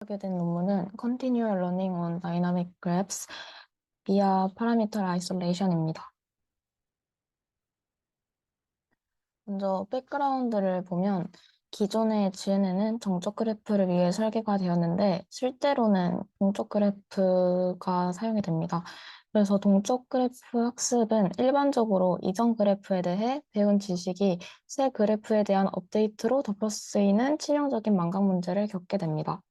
하게 된 논문은 Continual Learning on Dynamic Graphs via Parameter Isolation입니다. 먼저 백그라운드를 보면 기존의 GNN은 정적 그래프를 위해 설계가 되었는데 실제로는 동적 그래프가 사용이 됩니다. 그래서 동적 그래프 학습은 일반적으로 이전 그래프에 대해 배운 지식이 새 그래프에 대한 업데이트로 덮어 쓰이는 치명적인 망각 문제를 겪게 됩니다.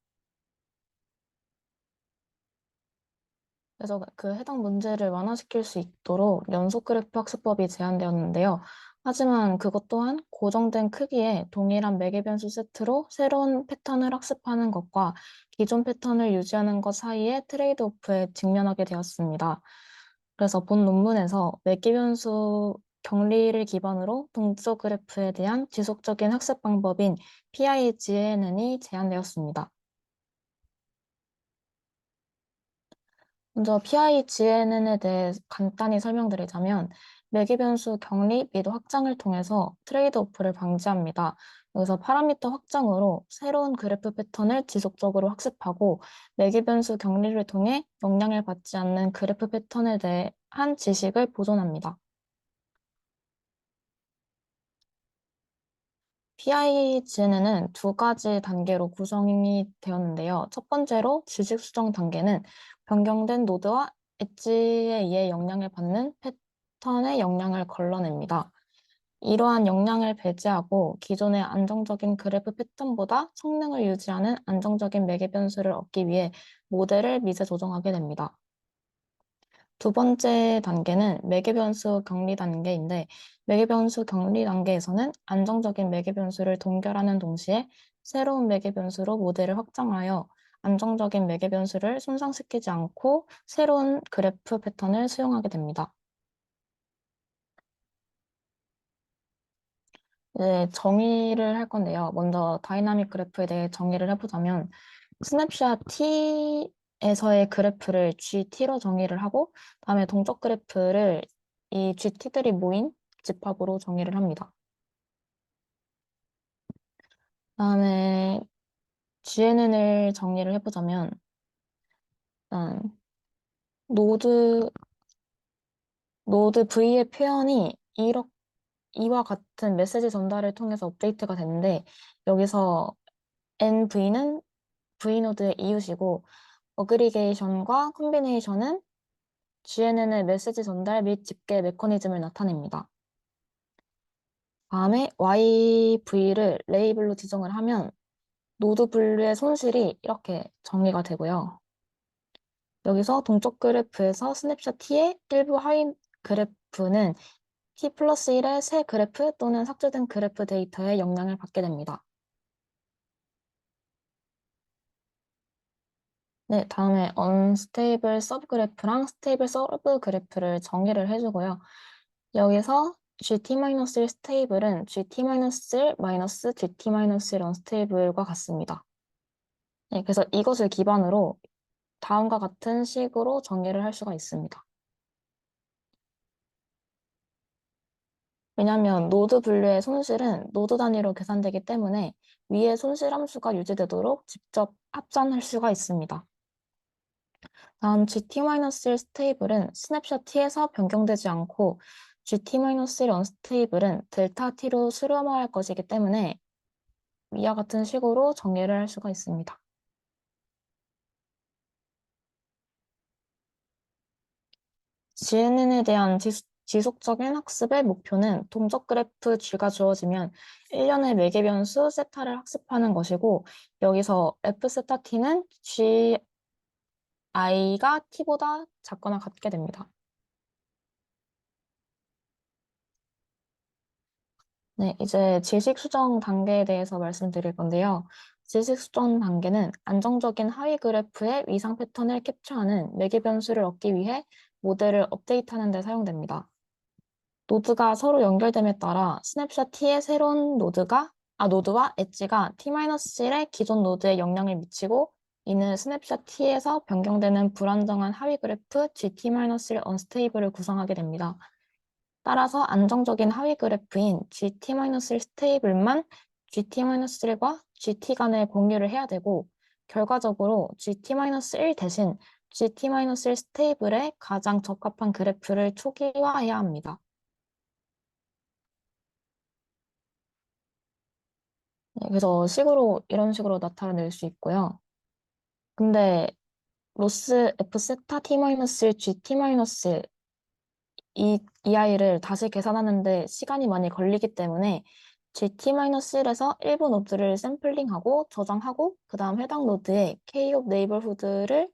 그래서 그 해당 문제를 완화시킬 수 있도록 연속 그래프 학습법이 제안되었는데요. 하지만 그것 또한 고정된 크기의 동일한 매개 변수 세트로 새로운 패턴을 학습하는 것과 기존 패턴을 유지하는 것 사이의 트레이드 오프에 직면하게 되었습니다. 그래서 본 논문에서 매개 변수 격리를 기반으로 동적 그래프에 대한 지속적인 학습 방법인 PIGNN이 제안되었습니다. 먼저 PIGNN에 대해 간단히 설명드리자면 매개 변수 격리 및 확장을 통해서 트레이드오프를 방지합니다. 여기서 파라미터 확장으로 새로운 그래프 패턴을 지속적으로 학습하고 매개 변수 격리를 통해 영향을 받지 않는 그래프 패턴에 대한 지식을 보존합니다. PIGNN은 두 가지 단계로 구성이 되었는데요. 첫 번째로 지식 수정 단계는 변경된 노드와 엣지에 의해 영향을 받는 패턴의 영향을 걸러냅니다. 이러한 영향을 배제하고 기존의 안정적인 그래프 패턴보다 성능을 유지하는 안정적인 매개 변수를 얻기 위해 모델을 미세 조정하게 됩니다. 두 번째 단계는 매개 변수 격리 단계인데 매개 변수 격리 단계에서는 안정적인 매개 변수를 동결하는 동시에 새로운 매개 변수로 모델을 확장하여 안정적인 매개 변수를 손상시키지 않고 새로운 그래프 패턴을 수용하게 됩니다. 이제 정의를 할 건데요. 먼저 다이나믹 그래프에 대해 정의를 해보자면 스냅샷 T에서의 그래프를 GT로 정의를 하고 다음에 동적 그래프를 이 GT들이 모인 집합으로 정의를 합니다. 다음에 GNN을 정리를 해보자면 일단 노드 노드 V의 표현이 이렇게 이와 같은 메시지 전달을 통해서 업데이트가 되는데 여기서 NV는 V노드의 이웃이고 어그리게이션과 콤비네이션은 GNN의 메시지 전달 및 집계 메커니즘을 나타냅니다. 다음에 YV를 레이블로 지정을 하면 노드 분류의 손실이 이렇게 정의가 되고요. 여기서 동쪽 그래프에서 스냅샷 T의 일부 하위 그래프는 T 플러스 1의 새 그래프 또는 삭제된 그래프 데이터에 영향을 받게 됩니다. 네, 다음에 unstable sub그래프랑 stable sub그래프를 정의를 해주고요. 여기서 gt-1 스테이블은 gt-1 마이너스 gt-1 unstable과 같습니다. 네, 그래서 이것을 기반으로 다음과 같은 식으로 정의를 할 수가 있습니다. 왜냐하면 노드 분류의 손실은 노드 단위로 계산되기 때문에 위의 손실 함수가 유지되도록 직접 합산할 수가 있습니다. 다음 gt-1 스테이블은 스냅샷 t에서 변경되지 않고 gt-1 언스테이블은 델타 t로 수렴할 것이기 때문에 위와 같은 식으로 정의를 할 수가 있습니다. GNN에 대한 지속 적인 학습의 목표는 동적 그래프 G가 주어지면 1년의 매개 변수 세타를 학습하는 것이고 여기서 F 세타 T는 G i가 T보다 작거나 같게 됩니다. 네, 이제 지식 수정 단계에 대해서 말씀드릴 건데요. 지식 수정 단계는 안정적인 하위 그래프의 위상 패턴을 캡처하는 매개 변수를 얻기 위해 모델을 업데이트하는 데 사용됩니다. 노드가 서로 연결됨에 따라 스냅샷 T의 새로운 노드가 아 노드와 엣지가 T-1의 기존 노드에 영향을 미치고 이는 스냅샷 T에서 변경되는 불안정한 하위 그래프 GT-1 언스테이블을 구성하게 됩니다. 따라서 안정적인 하위 그래프인 GT-1 스테이블만 GT-1과 GT 간에 공유를 해야 되고 결과적으로 GT-1 대신 GT-1 스테이블에 가장 적합한 그래프를 초기화해야 합니다. 네, 그래서 식으로 이런 식으로 나타낼 수 있고요. 근데 로스 F 세타 T 마이너스 G T 마이너스 이, 이 아이를 다시 계산하는데 시간이 많이 걸리기 때문에 GT-1에서 일부 노드를 샘플링하고 저장하고 그 다음 해당 노드에 K-of 네이버후드를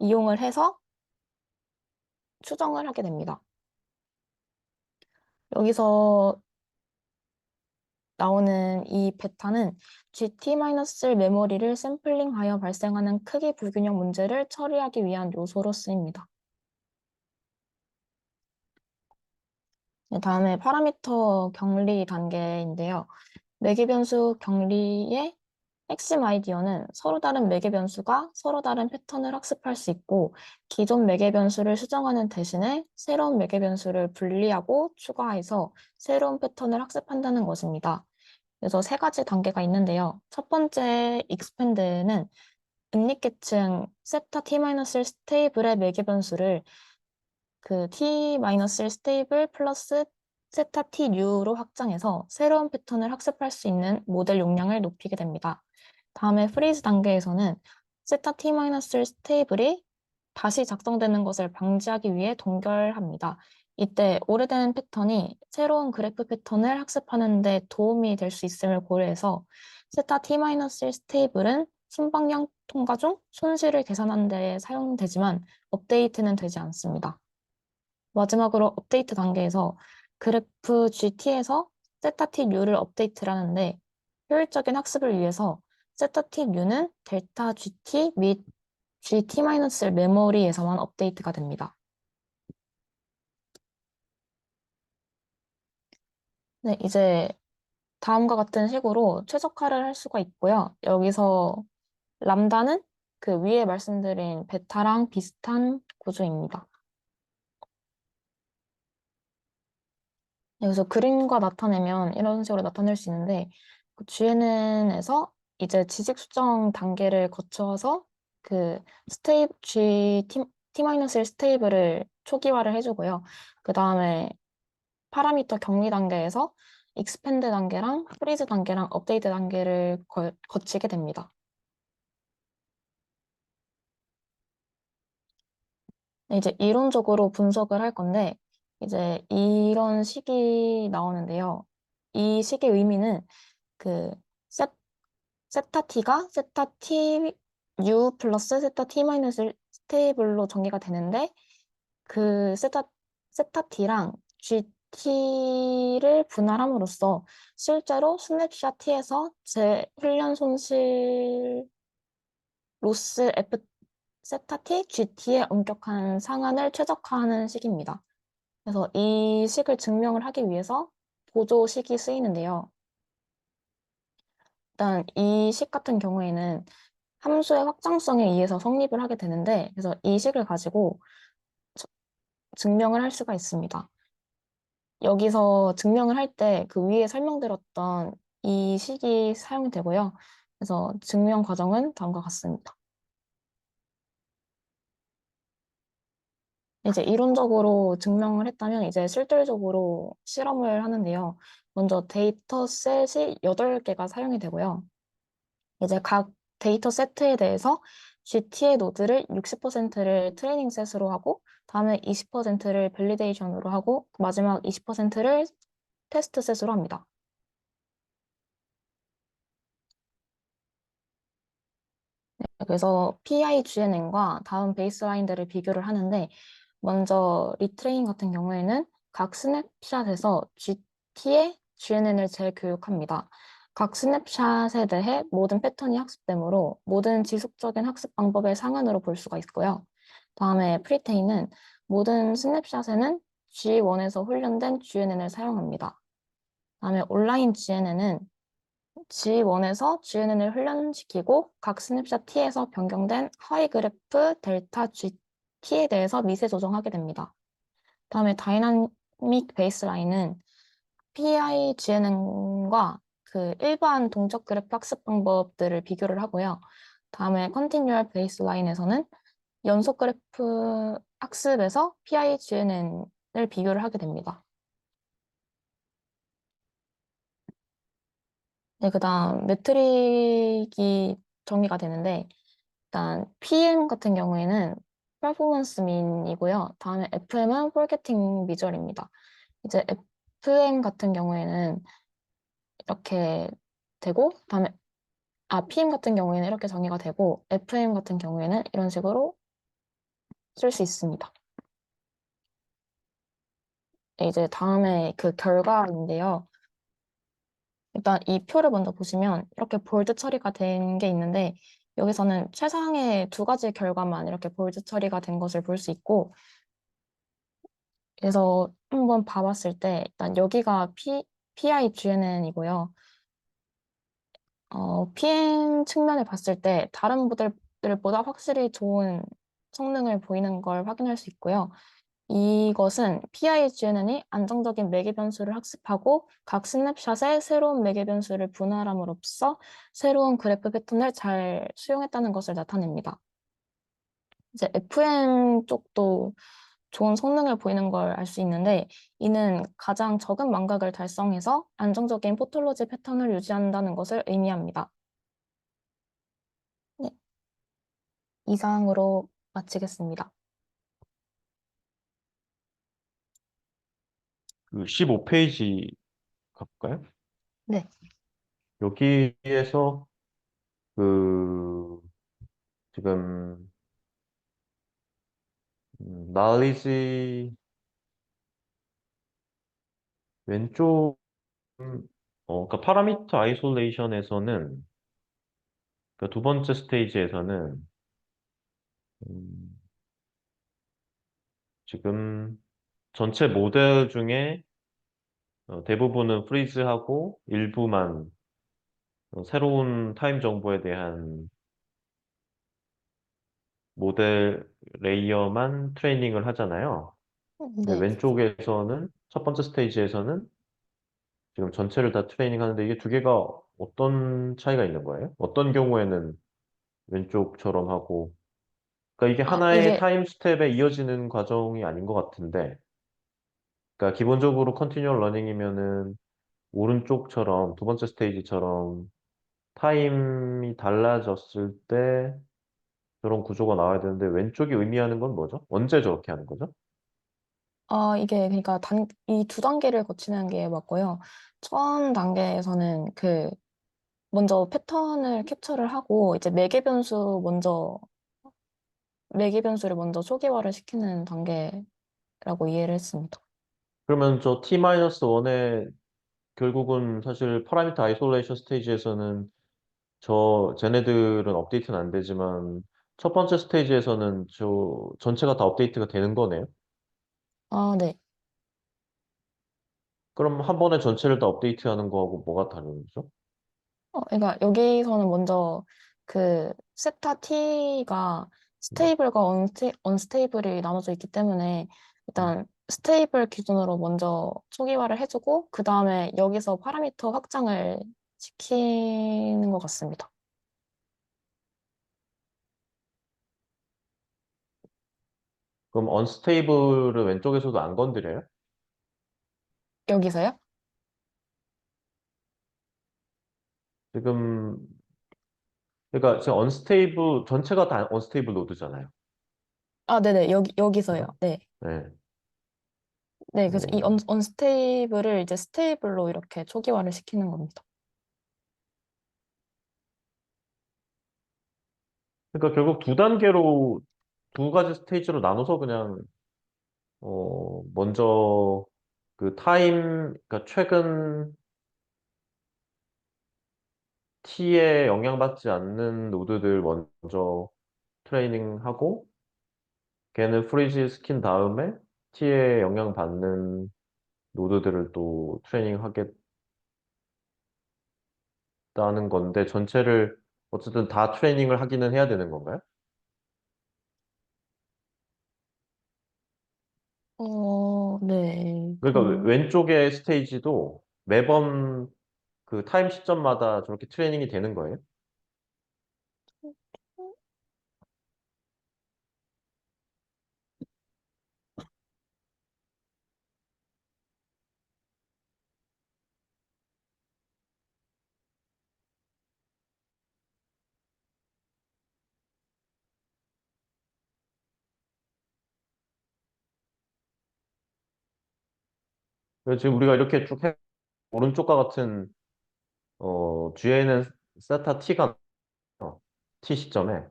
이용을 해서 추정을 하게 됩니다. 여기서 나오는 이 베타는 GT-1 메모리를 샘플링하여 발생하는 크기 불균형 문제를 처리하기 위한 요소로 쓰입니다. 다음에 파라미터 격리 단계인데요. 매개 변수 격리의 핵심 아이디어는 서로 다른 매개 변수가 서로 다른 패턴을 학습할 수 있고 기존 매개 변수를 수정하는 대신에 새로운 매개 변수를 분리하고 추가해서 새로운 패턴을 학습한다는 것입니다. 그래서 세 가지 단계가 있는데요. 첫 번째 expand는 은닉계층 세타 t-1 스테이블의 매개 변수를 그 t-1 스테이블 플러스 세타 t 뉴로 확장해서 새로운 패턴을 학습할 수 있는 모델 용량을 높이게 됩니다. 다음에 프리즈 단계에서는 세타 t-1 스테이블이 다시 작성되는 것을 방지하기 위해 동결합니다. 이때 오래된 패턴이 새로운 그래프 패턴을 학습하는 데 도움이 될 수 있음을 고려해서 세타 t-1 스테이블은 순방향 통과 중 손실을 계산하는 데 사용되지만 업데이트는 되지 않습니다. 마지막으로 업데이트 단계에서 그래프 GT에서 세타 T U를 업데이트하는데 효율적인 학습을 위해서 세타 T U는 델타 GT 및 GT-를 메모리에서만 업데이트가 됩니다. 네, 이제 다음과 같은 식으로 최적화를 할 수가 있고요. 여기서 람다는 그 위에 말씀드린 베타랑 비슷한 구조입니다. 여기서 그림과 나타내면 이런 식으로 나타낼 수 있는데 그 GNN에서 이제 지식 수정 단계를 거쳐서 그 스테이 G T, T-1 스테이블을 초기화를 해주고요. 그 다음에 파라미터 격리 단계에서 익스펜드 단계랑 프리즈 단계랑 업데이트 단계를 거, 거치게 됩니다. 네, 이제 이론적으로 분석을 할 건데 이제 이런 식이 나오는데요. 이 식의 의미는 그 세, 세타 t가 세타 t u 플러스 세타 t 마이너스 스테이블로 전개가 되는데 그 세타 세타 t랑 gt를 분할함으로써 실제로 스냅샷 t에서 제 훈련 손실 로스 f 세타 t gt의 엄격한 상한을 최적화하는 식입니다. 그래서 이 식을 증명을 하기 위해서 보조식이 쓰이는데요. 일단 이 식 같은 경우에는 함수의 확장성에 의해서 성립을 하게 되는데 그래서 이 식을 가지고 증명을 할 수가 있습니다. 여기서 증명을 할 때 그 위에 설명드렸던 이 식이 사용되고요. 그래서 증명 과정은 다음과 같습니다. 이제 이론적으로 증명을 했다면 이제 실질적으로 실험을 하는데요. 먼저 데이터 셋이 8개가 사용이 되고요. 이제 각 데이터 세트에 대해서 GT의 노드를 60%를 트레이닝 셋으로 하고 다음에 20%를 밸리데이션으로 하고 마지막 20%를 테스트 셋으로 합니다. 네, 그래서 PIGNN과 다음 베이스라인들을 비교를 하는데 먼저 리트레인 같은 경우에는 각 스냅샷에서 GT의 GNN을 재교육합니다. 각 스냅샷에 대해 모든 패턴이 학습되므로 모든 지속적인 학습 방법의 상한으로 볼 수가 있고요. 다음에 프리테인은 모든 스냅샷에는 G1에서 훈련된 GNN을 사용합니다. 다음에 온라인 GNN은 G1에서 GNN을 훈련시키고 각 스냅샷 T에서 변경된 하이 그래프 델타 G T에 대해서 미세 조정하게 됩니다. 다음에 다이나믹 베이스라인은 PIGNN과 그 일반 동적 그래프 학습 방법들을 비교를 하고요. 다음에 컨티뉴얼 베이스라인에서는 연속 그래프 학습에서 PIGNN을 비교를 하게 됩니다. 네, 그 다음 매트릭이 정리가 되는데 일단 PM 같은 경우에는 퍼포먼스 민이고요. 다음에 FM은 포겟팅 미절입니다. 이제 FM 같은 경우에는 이렇게 되고 다음에 아 PM 같은 경우에는 이렇게 정의가 되고 FM 같은 경우에는 이런 식으로 쓸 수 있습니다. 네, 이제 다음에 그 결과인데요. 일단 이 표를 먼저 보시면 이렇게 볼드 처리가 된 게 있는데 여기서는 최상의 두 가지 결과만 이렇게 볼드 처리가 된 것을 볼 수 있고 그래서 한번 봐봤을 때 일단 여기가 P, PIGNN이고요. 어, PM 측면을 봤을 때 다른 모델들보다 확실히 좋은 성능을 보이는 걸 확인할 수 있고요. 이것은 PIGNN이 안정적인 매개 변수를 학습하고 각 스냅샷에 새로운 매개 변수를 분할함으로써 새로운 그래프 패턴을 잘 수용했다는 것을 나타냅니다. 이제 FM 쪽도 좋은 성능을 보이는 걸 알 수 있는데 이는 가장 적은 망각을 달성해서 안정적인 포톨로지 패턴을 유지한다는 것을 의미합니다. 네. 이상으로 마치겠습니다. 그 15페이지 가볼까요? 네. 여기에서 그 지금 음, knowledge 왼쪽 음, 어, 그러니까 파라미터 아이솔레이션에서는 그두 번째 스테이지에서는 음, 지금 전체 모델 중에 어, 대부분은 프리즈하고 일부만 어, 새로운 타임 정보에 대한 모델 레이어만 트레이닝을 하잖아요. 근데 네. 왼쪽에서는 첫 번째 스테이지에서는 지금 전체를 다 트레이닝 하는데 이게 두 개가 어떤 차이가 있는 거예요? 어떤 경우에는 왼쪽처럼 하고 그러니까 이게 아, 하나의 이게 타임 스텝에 이어지는 과정이 아닌 것 같은데 그러니까 기본적으로 컨티뉴얼 러닝이면은 오른쪽처럼 두 번째 스테이지처럼 타임이 달라졌을 때 저런 구조가 나와야 되는데 왼쪽이 의미하는 건 뭐죠? 언제 저렇게 하는 거죠? 아, 이게 그러니까 단, 이 두 단계를 거치는 게 맞고요. 처음 단계에서는 그 먼저 패턴을 캡처를 하고 이제 매개 변수 먼저 매개 변수를 먼저 초기화를 시키는 단계라고 이해를 했습니다. 그러면 저 t-1에 결국은 사실 파라미터 아이솔레이션 스테이지에서는 저 쟤네들은 업데이트는 안 되지만 첫 번째 스테이지에서는 저 전체가 다 업데이트가 되는 거네요. 아, 네. 그럼 한 번에 전체를 다 업데이트하는 거하고 뭐가 다른 거죠? 어, 그러니까 여기서는 먼저 그 세타 t가 스테이블과 언스테, 언스테이블이 나눠져 있기 때문에 일단 스테이블 기준으로 먼저 초기화를 해주고 그 다음에 여기서 파라미터 확장을 시키는 것 같습니다. 그럼 언스테이블을 왼쪽에서도 안 건드려요? 여기서요? 지금 그러니까 지금 언스테이블 전체가 다 언스테이블 노드잖아요. 아, 네네. 여기, 여기서요. 그죠? 네. 네. 네. 그래서 이 어, 언, 언스테이블을 이제 스테이블로 이렇게 초기화를 시키는 겁니다. 그러니까 결국 두 단계로 두 가지 스테이지로 나눠서 그냥 어 먼저 그 타임 그러니까 최근 T에 영향받지 않는 노드들 먼저 트레이닝하고 걔는 프리즈 시킨 다음에 T에 영향받는 노드들을 또 트레이닝하겠다는 건데 전체를 어쨌든 다 트레이닝을 하기는 해야 되는 건가요? 어, 네. 그러니까 그, 왼- 왼쪽의 스테이지도 매번 그 타임 시점마다 저렇게 트레이닝이 되는 거예요? 그래서 지금 우리가 이렇게 쭉 해, 오른쪽과 같은, 어, 뒤에는 세타 t가, 나와요. t 시점에.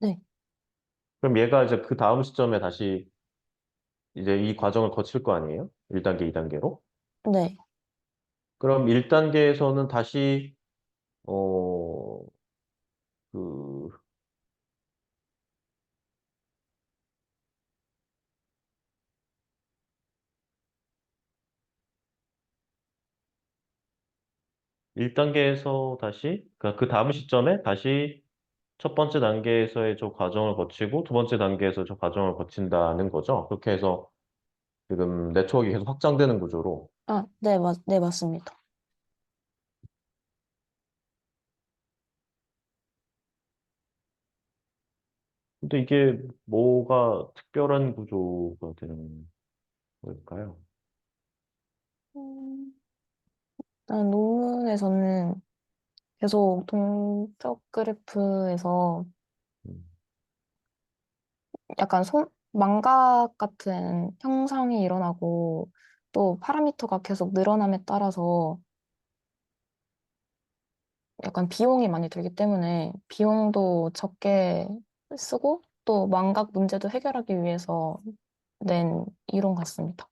네. 그럼 얘가 이제 그 다음 시점에 다시 이제 이 과정을 거칠 거 아니에요? 1단계, 2단계로? 네. 그럼 1단계에서는 다시, 어, 그, 일단계에서 다시, 그, 그 다음 시점에 다시 첫 번째 단계에서의 저 과정을 거치고 두 번째 단계에서 저 과정을 거친다는 거죠. 그렇게 해서 지금 네트워크가 계속 확장되는 구조로. 아, 네, 맞, 네, 맞습니다. 근데 이게 뭐가 특별한 구조가 되는 걸까요? 음, 일단 논문에서는 계속 동적 그래프에서 음. 약간 손, 망각 같은 형상이 일어나고 또 파라미터가 계속 늘어남에 따라서 약간 비용이 많이 들기 때문에 비용도 적게 쓰고 또 망각 문제도 해결하기 위해서 낸 이론 같습니다.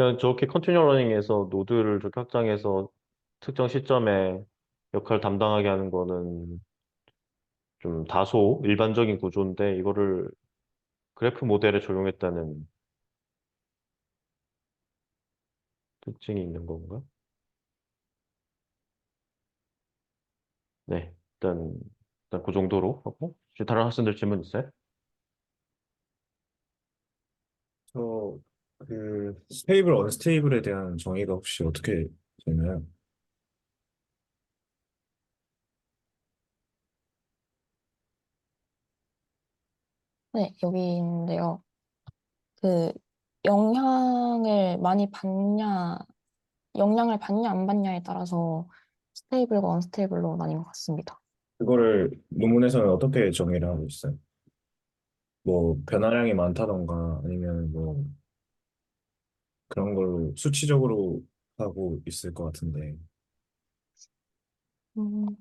그냥 저렇게 컨티뉴어 러닝에서 노드를 저렇게 확장해서 특정 시점에 역할 담당하게 하는 거는 좀 다소 일반적인 구조인데 이거를 그래프 모델에 적용했다는 특징이 있는 건가? 네, 일단, 일단 그 정도로 하고 혹시 다른 학생들 질문 있어요? 저, 그, 스테이블, 언스테이블에 대한 정의가 혹시 어떻게 되나요? 네, 여기 있는데요. 그 영향을 많이 받냐, 영향을 받냐 안 받냐에 따라서 스테이블과 언스테이블로 나뉜 것 같습니다. 그거를 논문에서는 어떻게 정의를 하고 있어요? 뭐, 변화량이 많다던가, 아니면 뭐, 그런 걸로 수치적으로 하고 있을 것 같은데. 음,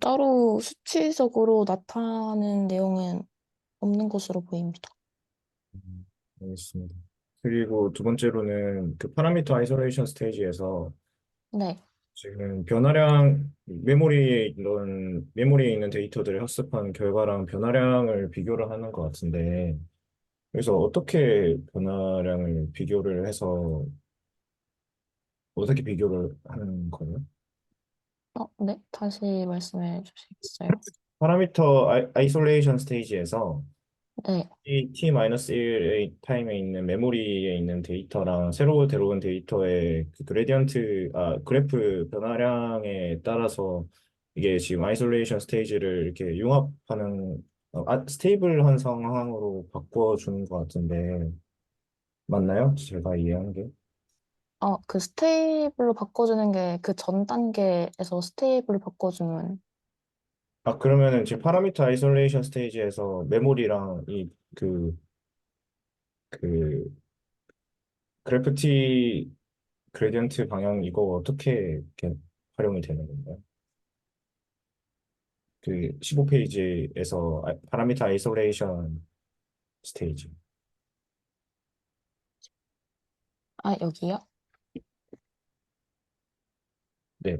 따로 수치적으로 나타낸 내용은 없는 것으로 보입니다. 음, 알겠습니다. 그리고 두 번째로는 그 파라미터 아이솔레이션 스테이지에서 네, 지금 변화량, 메모리에 이런, 메모리에 있는 데이터들을 학습한 결과랑 변화량을 비교를 하는 것 같은데, 그래서 어떻게 변화량을 비교를 해서, 어떻게 비교를 하는 거예요? 어, 네, 다시 말씀해 주시겠어요? 파라미터 아이, 아이솔레이션 스테이지에서 네, 이 t-1의 타임에 있는 메모리에 있는 데이터랑 새로 들어온 데이터의 그 그레디언트, 아, 그래프 변화량에 따라서 이게 지금 아이솔레이션 스테이지를 이렇게 융합하는, 어, 아, 스테이블한 상황으로 바꿔주는 것 같은데, 맞나요? 제가 이해한 게? 어, 그 스테이블로 바꿔주는 게 그 전 단계에서 스테이블로 바꿔주는 아, 그러면은 지금 파라미터 아이솔레이션 스테이지에서 메모리랑 이 그 그 그래프티 그레디언트 방향 이거 어떻게 이렇게 활용이 되는 건가요? 그 15페이지에서 파라미터 아이솔레이션 스테이지. 아, 여기요? 네.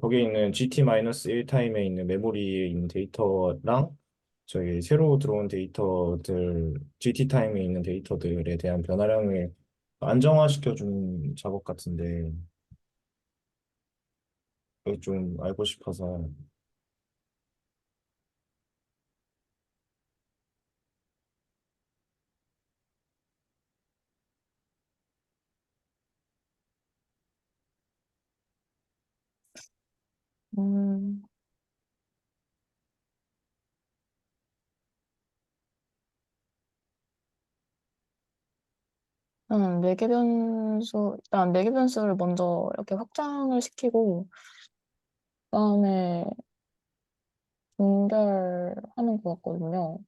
거기에 있는 GT-1 타임에 있는 메모리에 있는 데이터랑 저희 새로 들어온 데이터들, GT 타임에 있는 데이터들에 대한 변화량을 안정화시켜주는 작업 같은데, 좀 알고 싶어서. 음, 음, 매개 변수, 일단 매개 변수를 먼저 이렇게 확장을 시키고, 그다음에 분별하는 것 같거든요.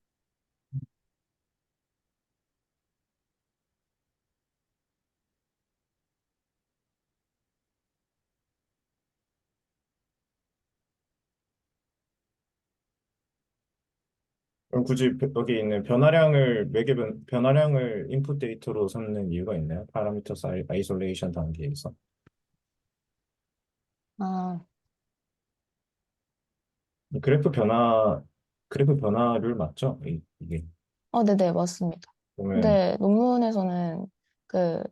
그럼 굳이 벼- 여기 있는 변화량을 매개 변, 변화량을 인풋 데이터로 삼는 이유가 있나요? 파라미터 사이 아이솔레이션 단계에서. 아, 그래프 변화, 그래프 변화율 맞죠? 이, 이게. 어, 네네, 맞습니다. 보면 근데 논문에서는 그,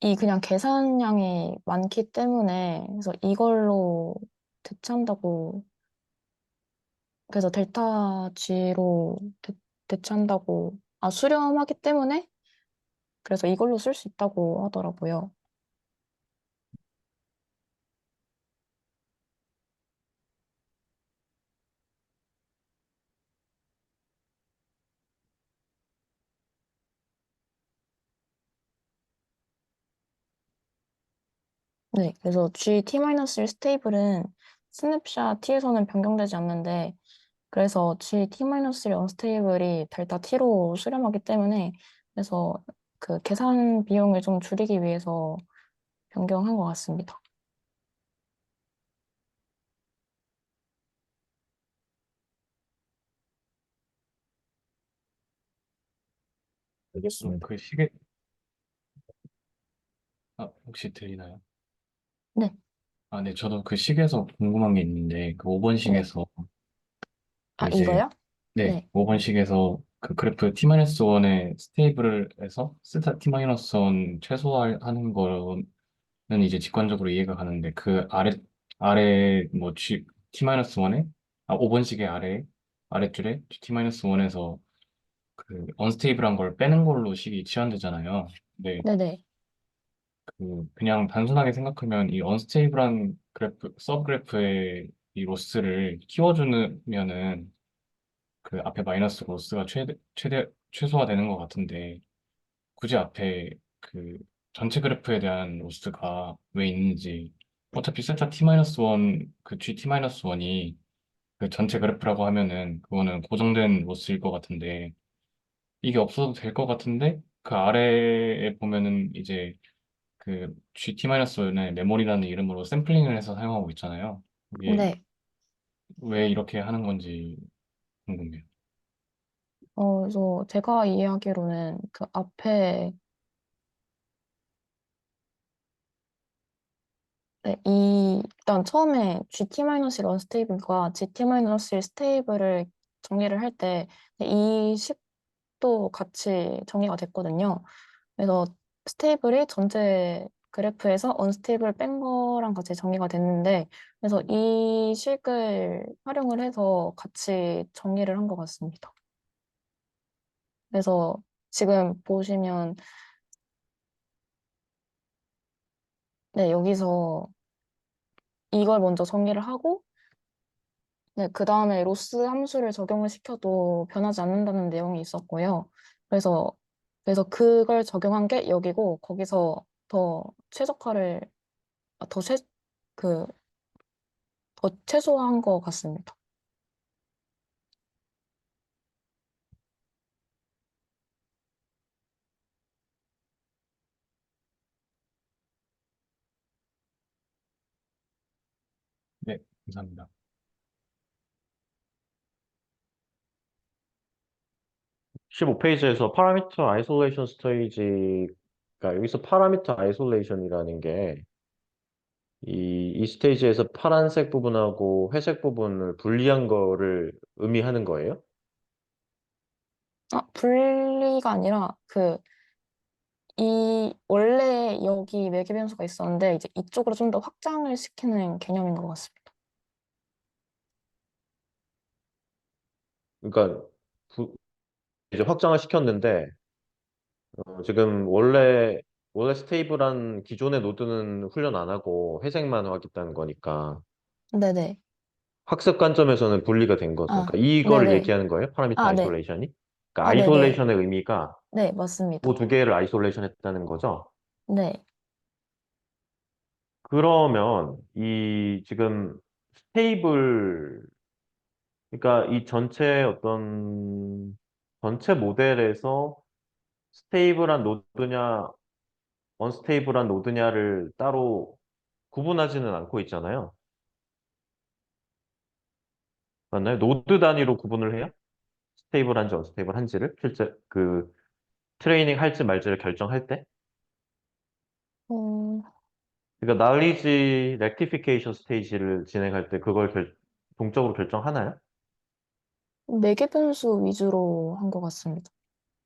이 그냥 계산량이 많기 때문에, 그래서 이걸로 대체한다고, 그래서 델타 G로 대, 대체한다고, 아, 수렴하기 때문에, 그래서 이걸로 쓸 수 있다고 하더라고요. 네, 그래서 GT-1 스테이블은 스냅샷 T에서는 변경되지 않는데, 그래서 GT-1 언스테이블이 델타 T로 수렴하기 때문에, 그래서 그 계산 비용을 좀 줄이기 위해서 변경한 것 같습니다. 어, 알겠습니다. 그 시계, 아, 혹시 들리나요? 네. 아, 네, 저도 그 식에서 궁금한 게 있는데, 그 5번 식에서, 아, 이제, 이거요? 네, 네. 5번식에서 그 그래프 T-1의 스테이블을 해서 스타 T-1 최소화하는 거는 이제 직관적으로 이해가 가는데, 그 아래, 아래, 뭐, G, T-1에, 아, 5번식의 아래, 아랫줄에 T-1에서 그 언스테이블한 걸 빼는 걸로 식이 치환되잖아요. 네. 네네. 그 그냥 단순하게 생각하면 이 언스테이블한 그래프, 서브그래프의 이 로스를 키워주면은 그 앞에 마이너스 로스가 최대, 최대, 최소화되는 것 같은데 굳이 앞에 그 전체 그래프에 대한 로스가 왜 있는지 어차피 셀타 T-1, 그 GT-1이 그 전체 그래프라고 하면은 그거는 고정된 로스일 것 같은데 이게 없어도 될 것 같은데 그 아래에 보면은 이제 그 GT-1의 메모리라는 이름으로 샘플링을 해서 사용하고 있잖아요. 이게 네. 왜 이렇게 하는 건지 궁금해요. 어, 그래서 제가 이해하기로는 그 앞에 네, 이 일단 처음에 GT-1 언스테이블과 GT-1 스테이블을 정리를 할 때 이 식도 같이 정리가 됐거든요. 그래서 스테이블이 전체 그래프에서 언스테이블 뺀 거랑 같이 정리가 됐는데 그래서 이 식을 활용을 해서 같이 정리를 한 것 같습니다. 그래서 지금 보시면 네, 여기서 이걸 먼저 정리를 하고 네, 그 다음에 로스 함수를 적용을 시켜도 변하지 않는다는 내용이 있었고요. 그래서, 그래서 그걸 적용한 게 여기고, 거기서 더 최적화를 아, 더 최, 그, 더 최소화한 것 같습니다. 네, 감사합니다. 십오페이지에서 파라미터 아이솔레이션 스테이지 가 여기서 파라미터 아이솔레이션이라는 게 이, 이 스테이지에서 파란색 부분하고 회색 부분을 분리한 거를 의미하는 거예요? 아, 분리가 아니라 그 이 원래 여기 매개 변수가 있었는데 이제 이쪽으로 좀 더 확장을 시키는 개념인 것 같습니다. 그러니까 부- 이제 확장을 시켰는데 어, 지금 원래 원래 스테이블한 기존의 노드는 훈련 안 하고 회색만 하겠다는 거니까 네네. 학습 관점에서는 분리가 된 거죠. 아, 그러니까 이걸 네네. 얘기하는 거예요? 파라미터 아, 네. 아이솔레이션이? 그러니까 아, 네네. 아이솔레이션의 의미가 네, 맞습니다. 그두 개를 아이솔레이션 했다는 거죠. 네. 그러면 이 지금 스테이블 그러니까 이 전체 어떤 전체 모델에서 스테이블한 노드냐 언스테이블한 노드냐를 따로 구분하지는 않고 있잖아요. 맞나요? 노드 단위로 구분을 해요? 스테이블한지 언스테이블한지를 실제 그 트레이닝 할지 말지를 결정할 때? 음, 그러니까 knowledge rectification 스테이지를 진행할 때 그걸 결, 동적으로 결정하나요? 매개 변수 위주로 한 것 같습니다.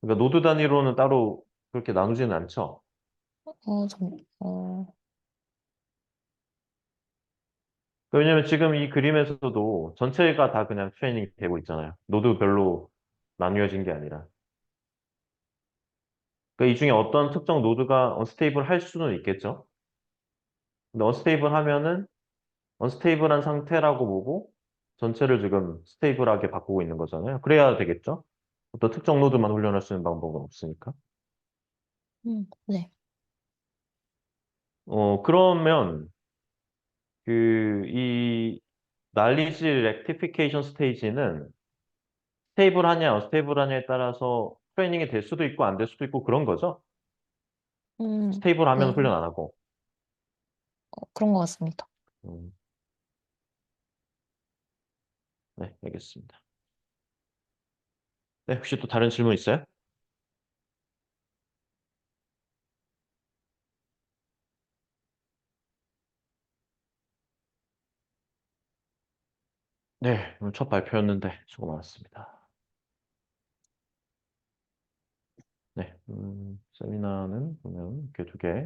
그러니까 노드 단위로는 따로 그렇게 나누지는 않죠. 어, 좀, 어, 왜냐면 지금 이 그림에서도 전체가 다 그냥 트레이닝이 되고 있잖아요. 노드별로 나뉘어진 게 아니라. 그러니까 이 중에 어떤 특정 노드가 언스테이블 할 수는 있겠죠. 근데 언스테이블 하면은 언스테이블한 상태라고 보고 전체를 지금 스테이블하게 바꾸고 있는 거잖아요. 그래야 되겠죠. 어떤 특정 노드만 훈련할 수 있는 방법은 없으니까. 음, 네. 어, 그러면 그이 knowledge rectification 스테이지는 스테이블하냐, 언스테이블하냐에 따라서 트레이닝이 될 수도 있고 안 될 수도 있고 그런 거죠. 음, 스테이블하면 네. 훈련 안 하고. 어, 그런 것 같습니다. 음. 네, 알겠습니다. 네, 혹시 또 다른 질문 있어요? 네, 오늘 첫 발표였는데 수고 많았습니다. 네, 음, 세미나는 보면 이렇게 두 개.